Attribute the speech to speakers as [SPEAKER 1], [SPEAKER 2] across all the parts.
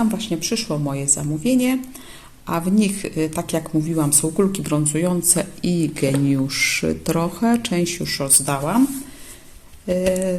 [SPEAKER 1] Witam. Właśnie przyszło moje zamówienie, a w nich, y, tak jak mówiłam, są kulki brązujące i geniuszy trochę. Część już rozdałam. Y,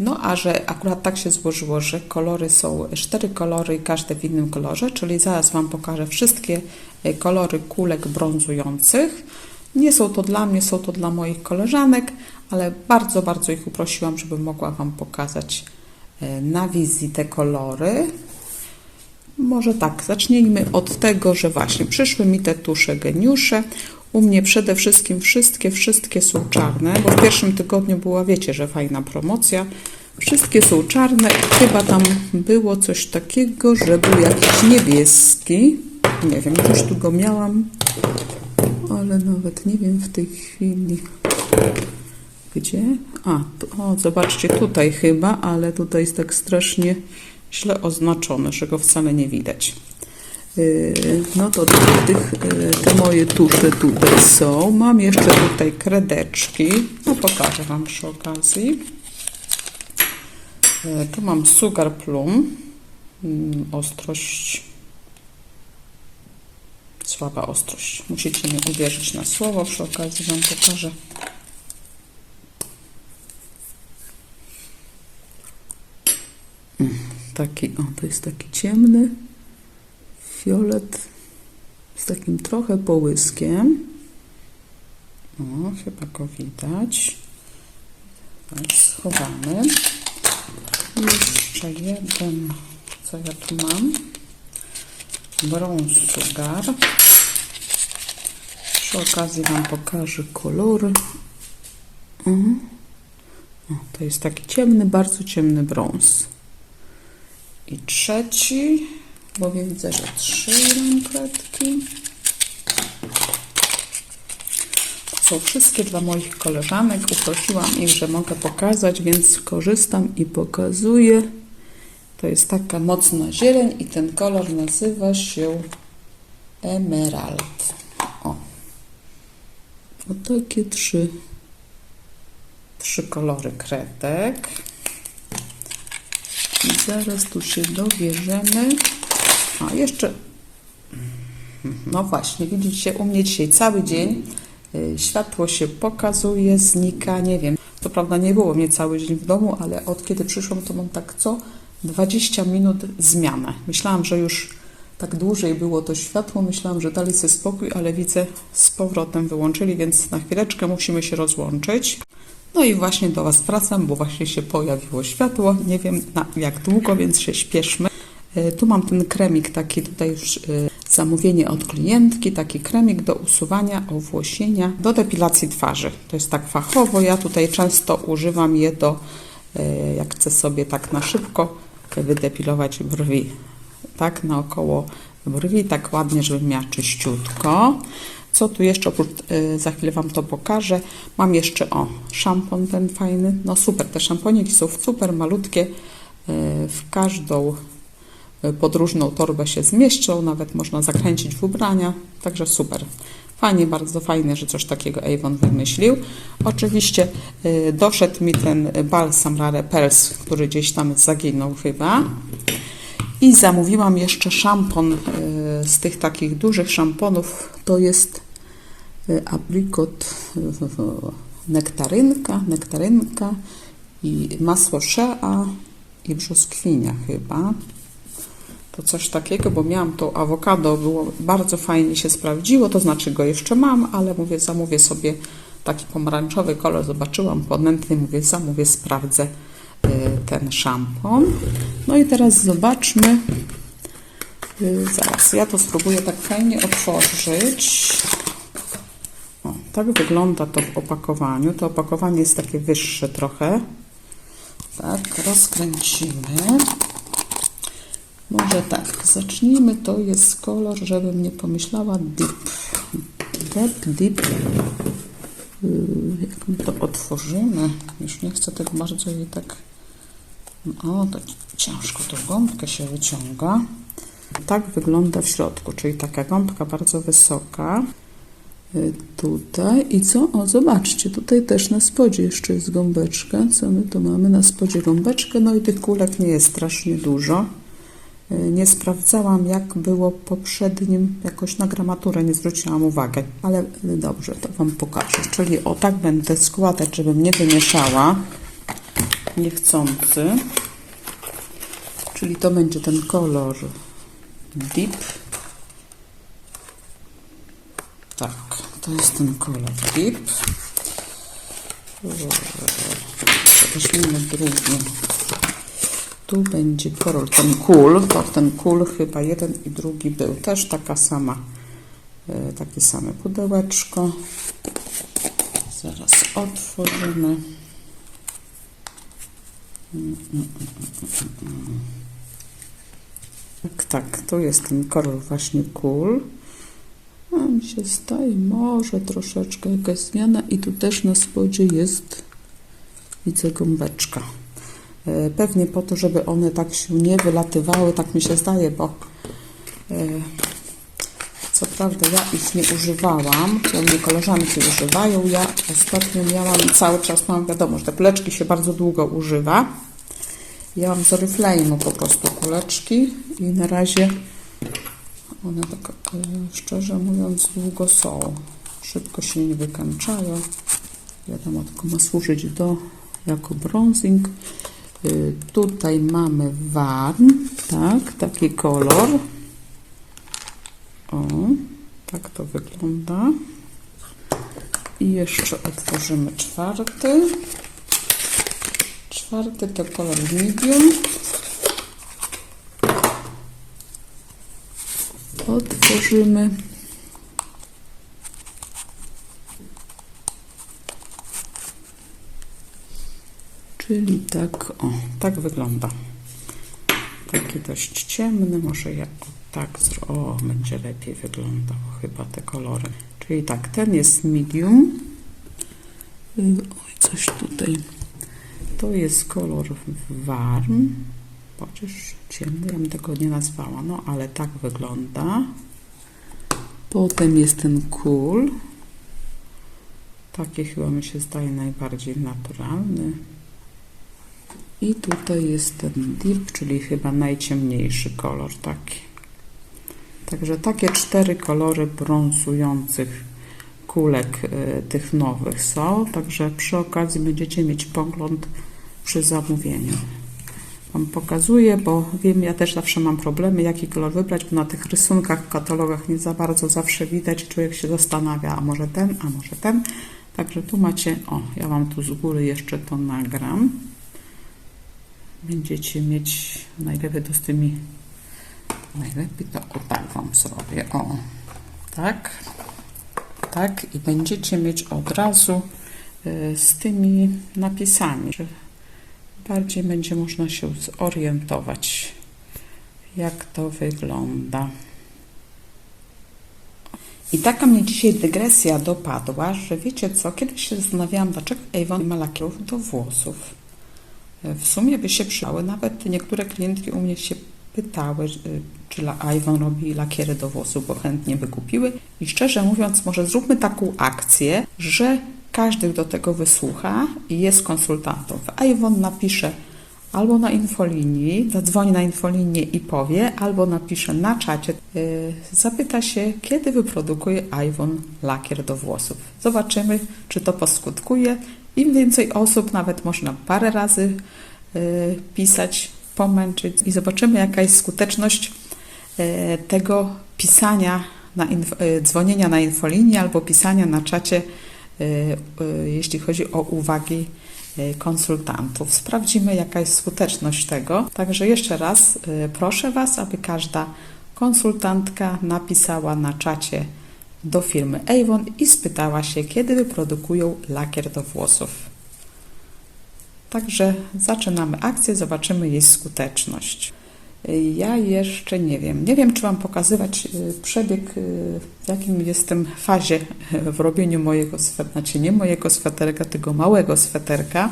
[SPEAKER 1] No a że akurat tak się złożyło, że kolory są cztery kolory każde w innym kolorze, czyli zaraz Wam pokażę wszystkie y, kolory kulek brązujących. Nie są to dla mnie, są to dla moich koleżanek, ale bardzo, bardzo ich uprosiłam, żeby mogła Wam pokazać na wizji te kolory. Może tak, zacznijmy od tego, że właśnie przyszły mi te tusze geniusze. U mnie przede wszystkim wszystkie, wszystkie są czarne, bo w pierwszym tygodniu była, wiecie, że fajna promocja. Wszystkie są czarne. Chyba tam było coś takiego, że był jakiś niebieski. Nie wiem, już tu go miałam, ale nawet nie wiem w tej chwili. Gdzie? A, tu, o, zobaczcie, tutaj chyba, ale tutaj jest tak strasznie źle oznaczone, że go wcale nie widać. Yy, No to tych, yy, te moje tusze tutaj są. Mam jeszcze tutaj kredeczki. No pokażę Wam przy okazji. Yy, Tu mam Sugar Plum. Mm, Ostrość. Słaba ostrość. Musicie mi uwierzyć na słowo. Przy okazji Wam pokażę. Taki, o, to jest taki ciemny fiolet z takim trochę połyskiem. O, chyba go widać. Tak, schowamy. Jeszcze jeden, co ja tu mam? Brown Sugar. Przy okazji Wam pokażę kolory. Mhm. O, to jest taki ciemny, bardzo ciemny brąz. I trzeci, bo widzę, że trzy lampetki. To są wszystkie dla moich koleżanek. Uprosiłam ich, że mogę pokazać, więc korzystam i pokazuję. To jest taka mocna zieleń i ten kolor nazywa się emerald. O, o takie trzy, trzy kolory kredek. I zaraz tu się dowiemy. A jeszcze. No właśnie, widzicie, u mnie dzisiaj cały dzień y, światło się pokazuje, znika, nie wiem. To prawda, nie było mnie cały dzień w domu, ale od kiedy przyszłam, to mam tak co 20 minut zmianę. Myślałam, że już tak dłużej było to światło, myślałam, że dali sobie spokój, ale widzę, z powrotem wyłączyli, więc na chwileczkę musimy się rozłączyć. No i właśnie do Was wracam, bo właśnie się pojawiło światło. Nie wiem na jak długo, więc się śpieszmy. E, Tu mam ten kremik, taki tutaj już e, zamówienie od klientki, taki kremik do usuwania owłosienia, do depilacji twarzy. To jest tak fachowo, ja tutaj często używam je do, e, jak chcę sobie tak na szybko wydepilować brwi, tak naokoło brwi, tak ładnie, żebym miała czyściutko. Co tu jeszcze, oprócz, y, za chwilę Wam to pokażę. Mam jeszcze, o, szampon ten fajny. No super, te szamponiki są super malutkie. y, W każdą y, podróżną torbę się zmieszczą, nawet można zakręcić w ubrania, także super. Fajnie, bardzo fajne, że coś takiego Avon wymyślił. Oczywiście y, doszedł mi ten balsam Rare Pearls, który gdzieś tam zaginął chyba. I zamówiłam jeszcze szampon y, z tych takich dużych szamponów. To jest aprikot, nektarynka, nektarynka i masło shea i brzoskwinia chyba. To coś takiego, bo miałam to awokado, było bardzo fajnie się sprawdziło, to znaczy go jeszcze mam, ale mówię, zamówię sobie taki pomarańczowy kolor, zobaczyłam ponętny, mówię, zamówię, sprawdzę y, ten szampon. No i teraz zobaczmy, y, zaraz, ja to spróbuję tak fajnie otworzyć. Tak wygląda to w opakowaniu. To opakowanie jest takie wyższe trochę. Tak, rozkręcimy. Może tak, zacznijmy. To jest kolor, żebym nie pomyślała. Deep, deep. Yy, Jak my to otworzymy? Już nie chcę tak bardzo jej tak... O, tak ciężko tą gąbkę się wyciąga. Tak wygląda w środku, czyli taka gąbka bardzo wysoka. Y, Tutaj i co? O, zobaczcie, tutaj też na spodzie jeszcze jest gąbeczka. Co my tu mamy? Na spodzie gąbeczkę, no i tych kulek nie jest strasznie dużo. Y, Nie sprawdzałam, jak było poprzednim, jakoś na gramaturę nie zwróciłam uwagi, ale y, dobrze, to Wam pokażę. Czyli o tak będę składać, żebym nie wymieszała niechcący. Czyli to będzie ten kolor Deep. Tak, to jest ten kolor Deep. Weźmiemy drugi. Tu będzie kolor ten cool, ten cool chyba jeden i drugi był. Też taka sama, e, takie same pudełeczko. Zaraz otworzymy. Tak, tak, tu jest ten kolor właśnie cool. Mi się zdaje, może troszeczkę jakaś zmiana i tu też na spodzie jest, widzę gąbeczka. E, Pewnie po to, żeby one tak się nie wylatywały, tak mi się zdaje, bo e, co prawda ja ich nie używałam, to mnie koleżanki używają. Ja ostatnio miałam i cały czas mam, wiadomo, że te kuleczki się bardzo długo używa. Ja mam z Oriflame'u po prostu kuleczki i na razie one tak e, szczerze mówiąc długo są. Szybko się nie wykańczają. Wiadomo, tylko ma służyć do jako bronzing. Y, Tutaj mamy warn, tak, taki kolor. O, tak to wygląda. I jeszcze otworzymy czwarty. Czwarty to kolor medium. Otworzymy. Czyli tak, o, tak wygląda. Taki dość ciemny, może ja tak zro... O, będzie lepiej wyglądał chyba te kolory. Czyli tak, ten jest medium. Y, Oj, coś tutaj. To jest kolor warm. Chociaż ciemny, ja bym tego nie nazwała, no ale tak wygląda. Potem jest ten cool. Taki chyba mi się zdaje najbardziej naturalny. I tutaj jest ten deep, czyli chyba najciemniejszy kolor taki. Także takie cztery kolory brązujących kulek y, tych nowych są. Także przy okazji będziecie mieć pogląd przy zamówieniu. Wam pokazuję, bo wiem, ja też zawsze mam problemy, jaki kolor wybrać, bo na tych rysunkach katalogach nie za bardzo zawsze widać. Człowiek się zastanawia, a może ten, a może ten. Także tu macie, o, ja Wam tu z góry jeszcze to nagram będziecie mieć najlepiej to z tymi najlepiej to o tak wam zrobię o tak tak i będziecie mieć od razu y, z tymi napisami bardziej będzie można się zorientować jak to wygląda i taka mnie dzisiaj dygresja dopadła, że wiecie co, kiedyś się zastanawiałam, dlaczego Avon ma lakierów do włosów w sumie by się przydały. Nawet niektóre klientki u mnie się pytały, y, czy Avon robi lakiery do włosów, bo chętnie by kupiły. I szczerze mówiąc, może zróbmy taką akcję, że każdy do tego wysłucha i jest konsultantą. W Avon napisze albo na infolinii, zadzwoni na infolinię i powie, albo napisze na czacie, yy, zapyta się, kiedy wyprodukuje Avon lakier do włosów. Zobaczymy, czy to poskutkuje. Im więcej osób, nawet można parę razy yy, pisać, pomęczyć i zobaczymy, jaka jest skuteczność yy, tego pisania, na yy, dzwonienia na infolinię albo pisania na czacie, jeśli chodzi o uwagi yy, konsultantów. Sprawdzimy, jaka jest skuteczność tego. Także jeszcze raz proszę Was, aby każda konsultantka napisała na czacie do firmy Avon i spytała się, kiedy wyprodukują lakier do włosów. Także zaczynamy akcję, zobaczymy jej skuteczność. Ja jeszcze nie wiem. Nie wiem, czy Wam pokazywać y, przebieg, y, w jakim jestem fazie w robieniu mojego sweterka, znaczy nie mojego sweterka, tylko małego sweterka.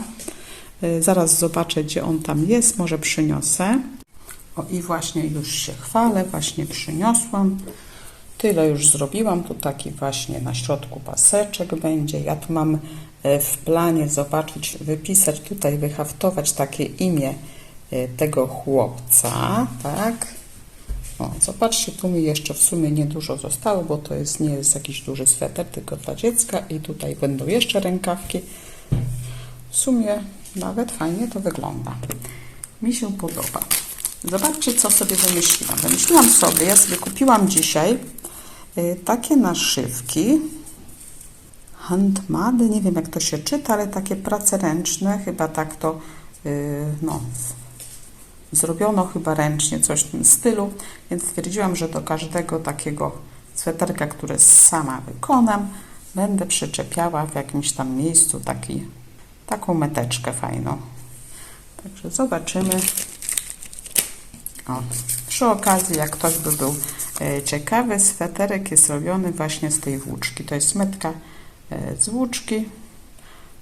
[SPEAKER 1] Y, Zaraz zobaczę, gdzie on tam jest, może przyniosę. O i właśnie już się chwalę, właśnie przyniosłam. Tyle już zrobiłam. Tu taki właśnie na środku paseczek będzie. Ja tu mam w planie zobaczyć, wypisać tutaj, wyhaftować takie imię tego chłopca, tak? O, zobaczcie, tu mi jeszcze w sumie niedużo zostało, bo to jest nie jest jakiś duży sweter, tylko dla dziecka i tutaj będą jeszcze rękawki. W sumie nawet fajnie to wygląda. Mi się podoba. Zobaczcie, co sobie wymyśliłam. Wymyśliłam sobie, ja sobie kupiłam dzisiaj y, takie naszywki. Handmade, nie wiem jak to się czyta, ale takie prace ręczne, chyba tak to, y, no, zrobiono chyba ręcznie, coś w tym stylu, więc stwierdziłam, że do każdego takiego sweterka, który sama wykonam, będę przyczepiała w jakimś tam miejscu taki, taką meteczkę fajną. Także zobaczymy. O, przy okazji, jak ktoś by był e, ciekawy, sweterek jest robiony właśnie z tej włóczki. To jest metka e, z włóczki.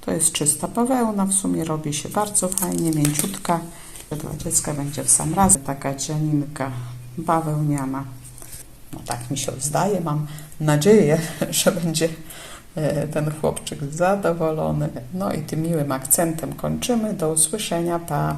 [SPEAKER 1] To jest czysta bawełna, w sumie robi się bardzo fajnie, mięciutka. Dla dziecka będzie w sam raz taka dzianinka bawełniana. No tak mi się zdaje, mam nadzieję, że będzie e, ten chłopczyk zadowolony. No i tym miłym akcentem kończymy. Do usłyszenia, pa!